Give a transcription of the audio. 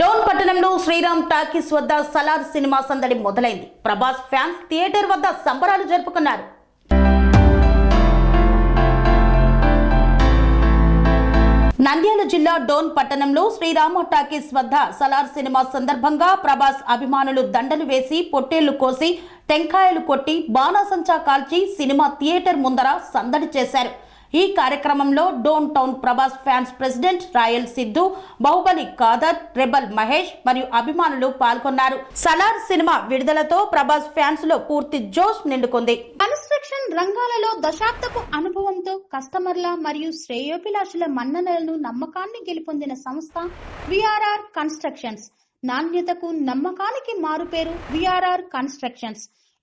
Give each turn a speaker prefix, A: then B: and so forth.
A: Down పట్టణంలో Sriram talkies వద్ద Salaar cinema సందడి మొదలైంది. ప్రభాస్ ఫ్యాన్స్ థియేటర్ వద్ద సంబరాలు జరుపుకున్నారు. నంద్యాల జిల్లా డోన్ పట్టణంలో శ్రీరామ టాకీస్ వద్ద సలార్ సినిమా సందర్భంగా ప్రభాస్ అభిమానులు దండలు వేసి పొట్టేళ్ళు కోసి టెంకాయలు కొట్టి బాణాసంచా కాల్చి సినిమా థియేటర్ ముందర సందడి చేశారు. ఈ కార్యక్రమంలో Dhone town Prabhas fans president royal Siddhu Baahubali Khadar rebel Mahesh మరియు అభిమానులు పాల్గొన్నారు. సలార్ సినిమా విడుదలతో ప్రభాస్ ఫ్యాన్స్లో పూర్తి జోష్ నిండుకుంది.
B: కన్స్ట్రక్షన్ రంగాలలో దశాబ్దపు అనుభవంతో కస్టమర్ల మరియు శ్రేయోభిలాషుల మన్ననలను నమ్మకాన్ని గెలుపొందిన సంస్థ విఆర్ఆర్ కన్స్ట్రక్షన్స్. నాణ్యతకు నమ్మకానికి మారుపేరు VRR constructions.